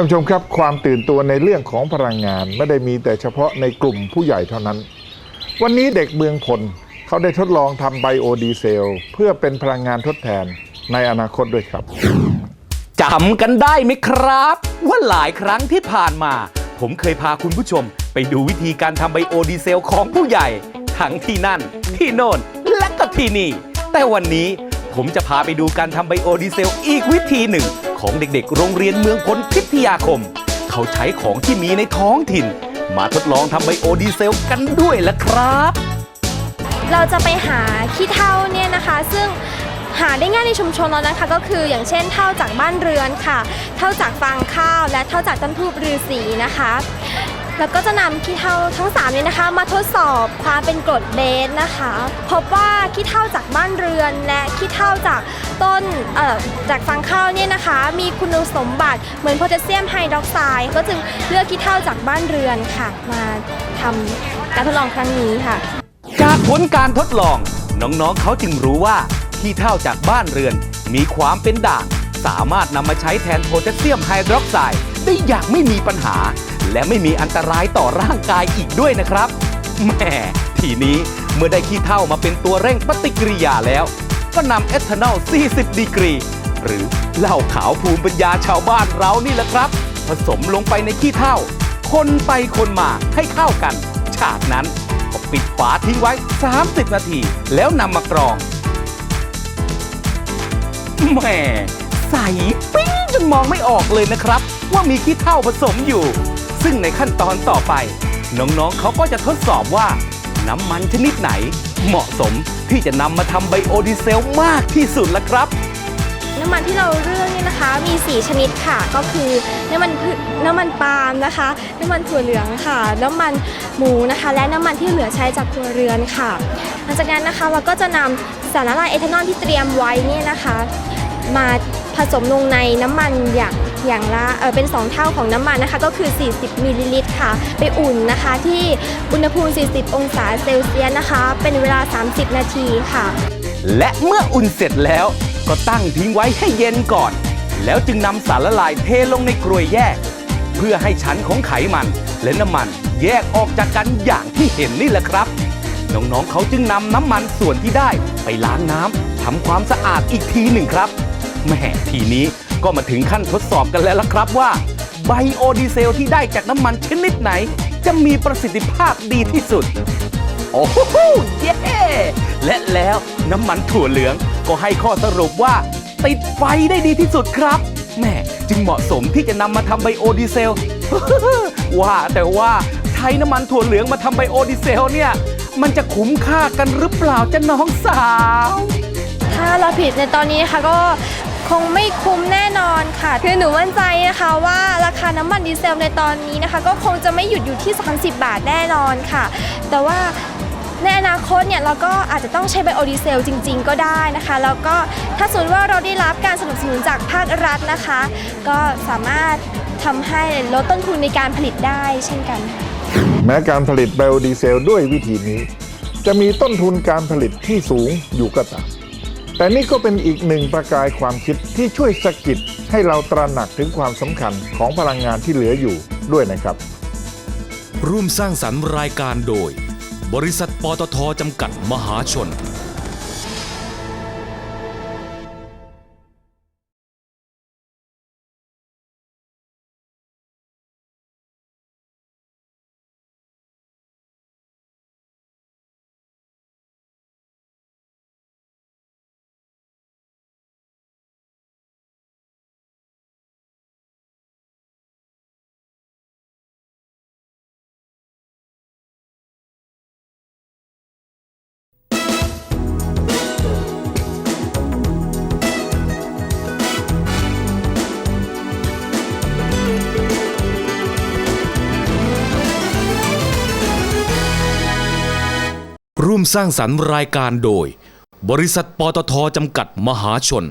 ท่านผู้ชมครับความตื่นตัวในเรื่องของพลังงานไม่ได้มีแต่เฉพาะในกลุ่มผู้ใหญ่เท่านั้น วันนี้เด็กเมืองพลเขาได้ทดลองทำไบโอดีเซล เพื่อเป็นพลังงานทดแทนในอนาคตด้วยครับจำกันได้ไหมครับ ว่าหลายครั้งที่ผ่านมา ผมเคยพาคุณผู้ชม ไปดูวิธีการทำไบโอดีเซลของผู้ใหญ่ ทั้งที่นั่น ที่โน่นและก็ที่นี่ แต่วันนี้ ผมจะพาไปดูการทำไบโอดีเซลอีกวิธีหนึ่ง ของเด็กๆ โรงเรียนเมืองพลพิทยาคม เขาใช้ของที่มีในท้องถิ่น มาทดลองทำไบโอดีเซลกันด้วยละครับ เราจะไปหาขี้เถ้าเนี่ยนะคะ ซึ่งหาได้ง่ายในชุมชนเรานะคะ ก็คืออย่างเช่นเท่าจากบ้านเรือนค่ะ เท่าจากฟางข้าวและเท่าจากต้นทูบฤาษีนะคะ แล้วก็จะนำขี้เถ้าทั้ง3เนี่ยนะคะ มาทดสอบความเป็นกรดเบสนะคะ พบว่าขี้เถ้าจากบ้านเรือน และขี้เถ้าจากต้นเอ่อจากฟางข้าวเนี่ยนะคะ มีคุณสมบัติเหมือนโพแทสเซียมไฮดรอกไซด์ก็จึงเลือกขี้เถ้าจากบ้านเรือนค่ะ มาทำการทดลองครั้งนี้ค่ะ จากผลการทดลอง น้องๆเขาจึงรู้ว่าขี้เถ้าจากบ้านเรือน มีความเป็นด่าง สามารถนำมาใช้แทนโพแทสเซียมไฮดรอกไซด์ได้อย่างไม่มีปัญหา และไม่มีอันตรายต่อร่างกายอีกด้วยนะครับแหม่ทีนี้เมื่อได้ขี้เถ้ามาเป็นตัวเร่งปฏิกิริยาแล้ว ก็นำเอทานอล 40 ดีกรี หรือเหล้าขาวภูมิปัญญาชาวบ้านเรานี่แหละครับ ผสมลงไปในขี้เถ้าคนไปคนมาให้เข้ากัน ฉากนั้นก็ปิดฝาทิ้งไว้ 30 นาที แล้วนำมากรองแหม่ใสปิ้งจนมองไม่ออกเลยนะครับ ว่ามีขี้เถ้าผสมอยู่ ซึ่งในขั้นตอนต่อไป น้องๆเขาก็จะทดสอบว่า น้ำมันชนิดไหน เหมาะสมที่จะนำมาทำไบโอดีเซลมากที่สุดละครับ น้ำมันที่เราเลือกเนี่ยนะคะมี 4 ชนิดค่ะ ก็คือน้ำมันพืน้ำมันปาล์มนะคะ น้ำมันถั่วเหลืองค่ะ น้ำมันหมูนะคะ และน้ำมันที่เหลือใช้จากครัวเรือนค่ะ หลังจากนั้นนะคะเราก็จะนำสารละลายเอทานอลที่เตรียมไว้เนี่ยนะคะ มา ผสมลงในน้ำมันอย่างอย่างละเออเป็น 2 เท่าของน้ำมันนะคะก็คือ 40มิลลิลิตรค่ะ ไปอุ่นนะคะที่อุณหภูมิ 40 องศาเซลเซียสนะคะ เป็นเวลา 30 นาทีค่ะ และเมื่ออุ่นเสร็จแล้วก็ตั้งทิ้งไว้ให้เย็นก่อน แล้วจึงนำสารละลายเทลงในกรวยแยก เพื่อให้ชั้นของไขมัน และน้ำมันแยกออกจากกันอย่างที่เห็นนี่แหละครับ น้องๆเขาจึงนำน้ำมันส่วนที่ได้ไปล้างน้ำทำความสะอาดอีกทีหนึ่งครับ แหม่ทีนี้ก็มาถึงขั้นทดสอบกันแล้วละครับว่า ไบโอดีเซลที่ได้จากน้ำมันชนิดไหน จะมีประสิทธิภาพดีที่สุด โอ้โหเย้และแล้วน้ำมันถั่วเหลืองก็ให้ข้อสรุปว่า ติดไฟได้ดีที่สุดครับแหม่จึงเหมาะสมที่จะนำมาทำไบโอดีเซล ว่าแต่ว่าใช้น้ำมันถั่วเหลืองมาทำไบโอดีเซลเนี่ย มันจะคุ้มค่ากันหรือเปล่าจ้ะน้องสาว ถ้าเราผิดในตอนนี้นะคะก็ คงไม่คุ้มแน่นอนค่ะ คือหนูมั่นใจนะคะว่าราคาน้ำมันดีเซลในตอนนี้นะคะ ก็คงจะไม่หยุดอยู่ที่ 30 บาทแน่นอนค่ะ แต่ว่าในอนาคตเนี่ยเราก็อาจจะต้องใช้ไบโอดีเซลจริง ๆ ก็ได้นะคะ แล้วก็ถ้าสมมติว่าเราได้รับการสนับสนุนจากภาครัฐนะคะ ก็สามารถทำให้ลดต้นทุนในการผลิตได้เช่นกันค่ะ แม้การผลิตไบโอดีเซลด้วยวิธีนี้ จะมีต้นทุนการผลิตที่สูงอยู่ก็ตาม แต่นี่ก็เป็นอีกหนึ่งประกายความคิดที่ช่วยสะกิดให้เราตระหนักถึงความสำคัญของพลังงานที่เหลืออยู่ด้วยนะครับ ร่วมสร้างสรรค์รายการโดย บริษัทปตทจำกัดมหาชน ร่วมสร้างสรรค์รายการโดย บริษัทปตทจำกัดมหาชน